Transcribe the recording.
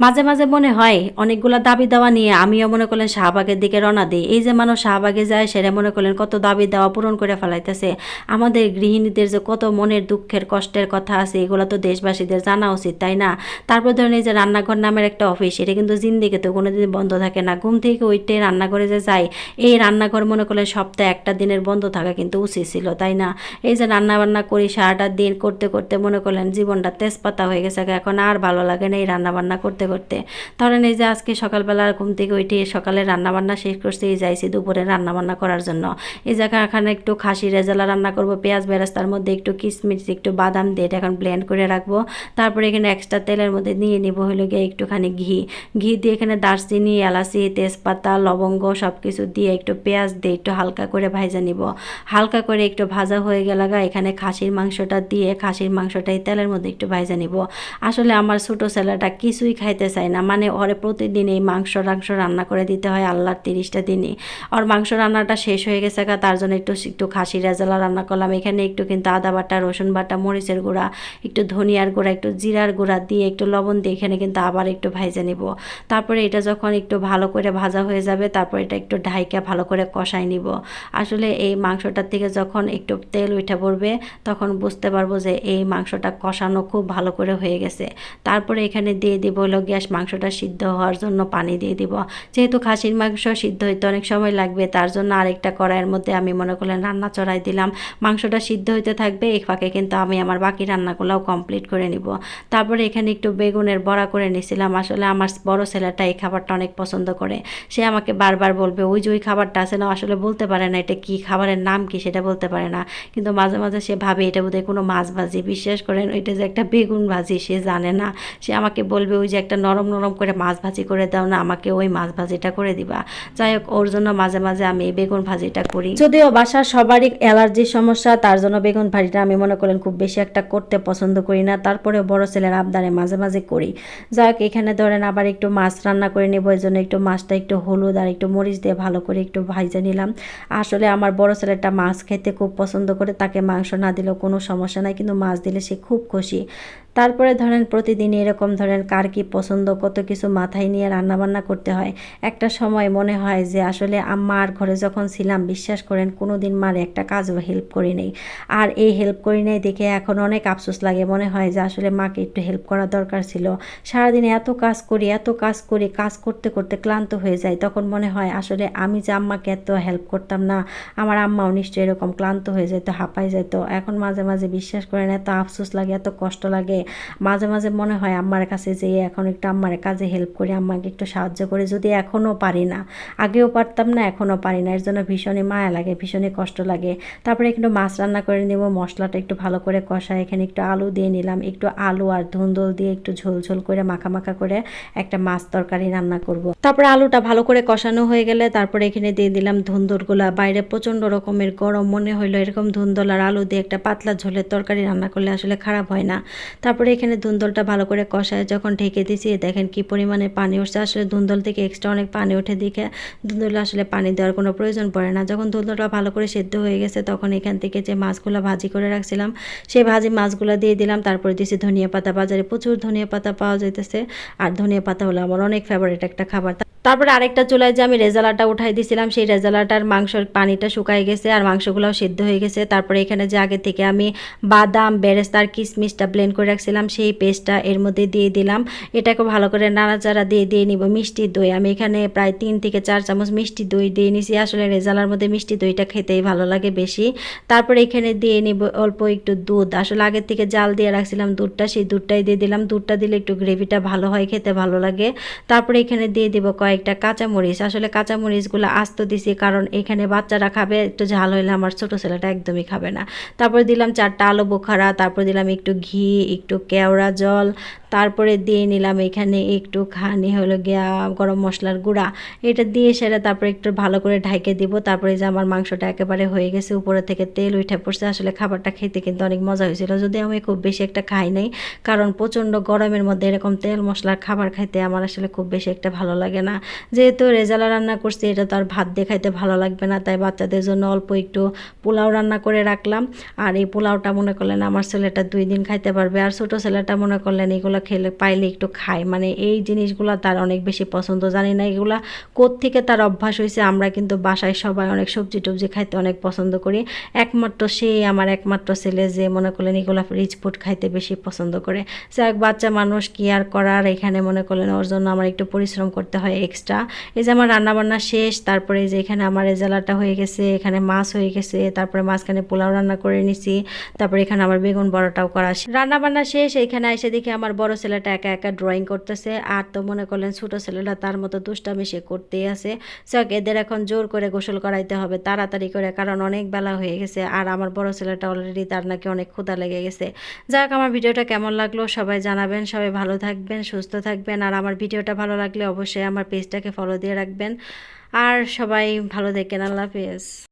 মাঝে মাঝে মনে হয়, অনেকগুলা দাবি দেওয়া নিয়ে আমিও মনে করলেন শাহবাগের দিকে রওনা দিই। এই যে মানুষ শাহবাগে যায় সেটা মনে করলেন কত দাবি দেওয়া পূরণ করে ফেলাইতেছে। আমাদের গৃহিণীদের যে কত মনের দুঃখের, কষ্টের কথা আছে, এগুলো তো দেশবাসীদের জানা উচিত, তাই না? তারপর ধরেন এই যে রান্নাঘর নামের একটা অফিস, এটা কিন্তু জিন্দিকে তো কোনো দিন বন্ধ থাকে না। ঘুম থেকে ওইটে রান্নাঘরে যে যায় এই রান্নাঘর মনে করলেন সপ্তাহে একটা দিনের বন্ধ থাকা কিন্তু উচিত ছিল, তাই না? এই যে রান্না বান্না করি, সারাটা দিন করতে করতে মনে করলেন জীবনটা তেজপাতা হয়ে গেছে, এখন আর ভালো লাগে না এই রান্না বান্না করতে করতে। ধরেন এই যে আজকে সকালবেলা ঘুম থেকে উঠে সকালে রান্নাবান্না শেষ করছি, এই যাইছি দুপুরে রান্নাবান্না করার জন্য। এই জায়গা এখানে একটু খাসি রেজালা রান্না করব, পেঁয়াজ বেরাস্তার মধ্যে একটু কিশমিশ একটু বাদাম দিয়ে এটা এখন ব্লেন্ড করে রাখব। তারপরে এখানে এক্সট্রা তেলের মধ্যে নিয়ে নিব হলো গিয়ে একটুখানি ঘি। ঘি দিয়ে এখানে দারচিনি, এলাচি, তেজপাতা, লবঙ্গ সব কিছু দিয়ে একটু পেঁয়াজ দিয়ে একটু হালকা করে ভাজা নিব। হালকা করে একটু ভাজা হয়ে গেল এখানে খাসির মাংসটা দিয়ে খাসির মাংসটাই তেলের মধ্যে একটু ভাজা নিব। আসলে আমার ছোটো ছেলেটা কিছুই খাইতে চায় না। মানে ওরে প্রতিদিন এই মাংস টাংস রান্না করে দিতে হয় আল্লাহর তিরিশটা দিনই। ওর মাংস রান্নাটা শেষ হয়ে গেছে তার জন্য একটু একটু খাসি রেজালা রান্না করলাম। এখানে একটু কিন্তু আদা বাটা, রসুন বাটা, মরিচের গুঁড়া, একটু ধনিয়ার গুঁড়া, একটু জিরার গুঁড়া দিয়ে একটু লবণ দিয়ে এখানে কিন্তু আবার একটু ভাইজে নিব। তারপরে এটা যখন একটু ভালো করে ভাজা হয়ে যাবে, তারপর এটা একটু ঢাইকা ভালো করে কষাই নিব। আসলে এই মাংসটার থেকে যখন একটু তেল উঠে পড়বে, তখন বুঝতে পারব যে এই মাংসটা কষানো খুব ভালো করে হয়ে গেছে। তারপরে এখানে দিয়ে দিব হলো গ্যাস মাংসটা সিদ্ধ হওয়ার জন্য পানি দিয়ে দিব। যেহেতু খাসির মাংস সিদ্ধ হইতে অনেক সময় লাগবে, তার জন্য আরেকটা কড়াইয়ের মধ্যে আমি মনে করলেন রান্না চড়াই দিলাম। মাংসটা সিদ্ধ হইতে থাকবে এই ফাঁকে কিন্তু আমি আমার বাকি রান্নাগুলোও কমপ্লিট করে নিব। তারপরে এখানে একটু বেগুনের বড়া করে নিছিলাম। আসলে আমার বড় ছেলেটা এই খাবারটা অনেক পছন্দ করে। সে আমাকে বারবার বলবে, ওই যে ওই খাবারটা আছে না? আসলে বলতে পারে না এটা কি, খাবারের নাম কি সেটা বলতে পারে না। কিন্তু মাঝে মাঝে সে ভাবে এটা বোধহয় কোনো মাছ ভাজি। বিশ্বাস করেন এটা যে একটা বেগুন ভাজি, সে জানে না। সে আমাকে বলবে, ওই যে একটা নরম নরম করে মাছ ভাজি করে দাও না, আমাকে ওই মাছ ভাজিটা করে দিবা। যাই হোক, ওর জন্য মাঝে মাঝে আমি এই বেগুন ভাজিটা করি। যদিও বাসার সবারই অ্যালার্জির সমস্যা, তার জন্য বেগুন ভাজিটা আমি মনে করেন খুব বেশি একটা করতে পছন্দ করি না তারপরে বড় ছেলের আবদারে মাঝে মাঝে করি। যাই হোক, এখানে ধরেন আবার একটু মাছ রান্না করে নেব, এই জন্য একটু মাছটা একটু হলুদ আর একটু মরিচ দিয়ে ভালো করে একটু ভাইজে নিলাম। আসলে আমার বড় ছেলেটা মাছ খেতে খুব পছন্দ করে, তাকে মাংস না দিলেও কোনো সমস্যা নাই, কিন্তু মাছ দিলে সে খুব খুশি। তারপরে ধরেন প্রতিদিন এরকম ধরেন কার কি পছন্দ, কত কিছু মাথায় নিয়ে রান্নাবান্না করতে হয়। একটা সময় মনে হয় যে আসলে মার ঘরে যখন ছিলাম, বিশ্বাস করেন কোনো দিন মার একটা কাজও হেল্প করি নেই। আর এই হেল্প করি নেই দেখে এখন অনেক আফসোস লাগে। মনে হয় যে আসলে মাকে একটু হেল্প করা দরকার ছিল। সারাদিনে এত কাজ করি, এত কাজ করি, কাজ করতে করতে ক্লান্ত হয়ে যায় তখন মনে হয় আসলে আমি যে আম্মাকে এত হেল্প করতাম না, আমার আম্মাও নিশ্চয়ই এরকম ক্লান্ত হয়ে যেত হাঁপাই যেত। এখন মাঝে মাঝে বিশ্বাস করেন এত আফসোস লাগে, এত কষ্ট লাগে। মাঝে মাঝে মনে হয় আম্মার কাছে যে এখন একটু আম্মার কাজে হেল্প করি আম্মাকে একটু সাহায্য করে, যদি এখনও পারি না। আগেও পারতাম না, এখনও পারি না। এর জন্য ভীষণই মায়া লাগে, ভীষণই কষ্ট লাগে। তারপরে একটু মাছ রান্না করে নেব, মশলাটা একটু ভালো করে কষা এখানে একটু আলু দিয়ে নিলাম, একটু আলু আর ধুন্দল দিয়ে একটু ঝোল ঝোল করে মাখা মাখা করে একটা মাছ তরকারি রান্না করব। তারপরে আলুটা ভালো করে কষানো হয়ে গেলে তারপরে এখানে দিয়ে দিলাম ধুন্দরগুলা বাইরে প্রচণ্ড রকমের গরম, মনে হইল এরকম ধুন্দল আর আলু দিয়ে একটা পাতলা ঝোলের তরকারি রান্না করলে আসলে খারাপ হয় না। তারপরে এখানে ধুন্দলটা ভালো করে কষায় যখন ঢেকে দিছি দেখেন কি পরিমাণে পানি উঠছে। আসলে ধুন্দল থেকে এক্সট্রা অনেক পানি উঠে দিকে ধুন্দলে আসলে পানি দেওয়ার কোনো প্রয়োজন পড়ে না। যখন ধুন্দলটা ভালো করে সেদ্ধ হয়ে গেছে, তখন এখান থেকে যে মাছগুলো ভাজি করে রাখছিলাম, সেই ভাজি মাছগুলো দিয়ে দিলাম। তারপরে দিয়েছি ধনিয়া পাতা। বাজারে প্রচুর ধনিয়া পাতা পাওয়া যেতেছে আর ধনিয়া পাতা হলো আমার অনেক ফেভারিট একটা খাবার। তারপরে আরেকটা চুলায় যে আমি রেজালাটা উঠাই দিয়েছিলাম সেই রেজালাটার মাংসর পানিটা শুকাই গেছে আর মাংসগুলোও সেদ্ধ হয়ে গেছে। তারপরে এখানে যে আগে থেকে আমি বাদাম বেরেস্তার কিশমিশটা ব্লেন্ড করে রাখছিলাম, সেই পেস্টটা এর মধ্যে দিয়ে দিলাম। এটাকে ভালো করে নাড়াচাড়া দিয়ে দিয়ে নিব মিষ্টি দই। আমি এখানে প্রায় তিন থেকে চার চামচ মিষ্টি দই দিয়ে নিছি। আসলে রেজালার মধ্যে মিষ্টি দইটা খেতেই ভালো লাগে বেশি। তারপরে এখানে দিয়ে নিব অল্প একটু দুধ। আসলে আগের থেকে জাল দিয়ে রাখছিলাম দুধটা, সেই দুধটাই দিয়ে দিলাম। দুধটা দিলে একটু গ্রেভিটা ভালো হয়, খেতে ভালো লাগে। তারপরে এখানে দিয়ে দিব কয়েকটা কাঁচামরিচ। আসলে কাঁচামরিচগুলো আস্ত দিছি কারণ এখানে বাচ্চারা খাবে, একটু ঝাল হইলে আমার ছোট ছেলেটা একদমই খাবে না। তারপর দিলাম চারটা আলু বোখারা, তারপর দিলাম একটু ঘি, একটু কেওড়া জল তারপরে দিয়ে নিলাম এখানে একটু খানি হলো গিয়া গরম মশলার গুঁড়া। এটা দিয়ে সেটা তারপরে একটু ভালো করে ঢাইকে দিব। তারপরে যে আমার মাংসটা একেবারে হয়ে গেছে, উপরে থেকে তেল উঠে পড়ছে। আসলে খাবারটা খেতে কিন্তু অনেক মজা হয়েছিল। যদি আমি খুব বেশি একটা খাই নাই, কারণ প্রচণ্ড গরমের মধ্যে এরকম তেল মশলার খাবার খাইতে আমার আসলে খুব বেশি একটা ভালো লাগে না। যেহেতু রেজালা রান্না করছি, এটা তো আর ভাত দিয়ে খাইতে ভালো লাগবে না। তাই বাচ্চাদের জন্য অল্প একটু পোলাও রান্না করে রাখলাম। আর এই পোলাওটা মনে করলেন আমার ছেলেটা দুই দিন খাইতে পারবে। আর ছোটো ছেলেটা মনে করলেন এগুলো এগুলো খেলে পাইলে একটু খায়। মানে এই জিনিসগুলো তার অনেক বেশি পছন্দ, জানি না এগুলা থেকে তার অভ্যাস হয়েছে। আমরা কিন্তু বাসায় সবাই অনেক সবজি টবজি খাইতে অনেক পছন্দ করি। একমাত্র সেই আমার একমাত্র ছেলে যে মনে করলেন এগুলো রিচ ফুড খাইতে বেশি পছন্দ করে। সে এক বাচ্চা মানুষ কি আর করার? এখানে মনে করলেন ওর জন্য আমার একটু পরিশ্রম করতে হয় এক্সট্রা এই যে আমার রান্নাবান্না শেষ, তারপরে যে এখানে আমার রেজালাটা হয়ে গেছে, এখানে মাছ হয়ে গেছে, তারপরে মাঝখানে পোলাও রান্না করে নিছি, তারপরে এখানে আমার বেগুন বড়টাও করা রান্না বান্না শেষ, এখানে এসে দেখি আমার ছেলেটা একা একা ড্রয়িং করতেছে, আর তো মনে করলেন ছোট ছেলেটা তার মতো দুষ্টামি সে করতেই আছে। যাক, এদের এখন জোর করে গোসল করাইতে হবে তাড়াতাড়ি করে, কারণ অনেক বেলা হয়ে গেছে, আর আমার বড় ছেলেটা অলরেডি তার নাকি অনেক ক্ষুধা লেগে গেছে। যাক, আমার ভিডিওটা কেমন লাগল সবাই জানাবেন, সবাই ভালো থাকবেন, সুস্থ থাকবেন, আর আমার ভিডিওটা ভালো লাগলে অবশ্যই আমার পেজটাকে ফলো দিয়ে রাখবেন। আর সবাই ভালো দেখেন, আল্লাহ হাফেজ।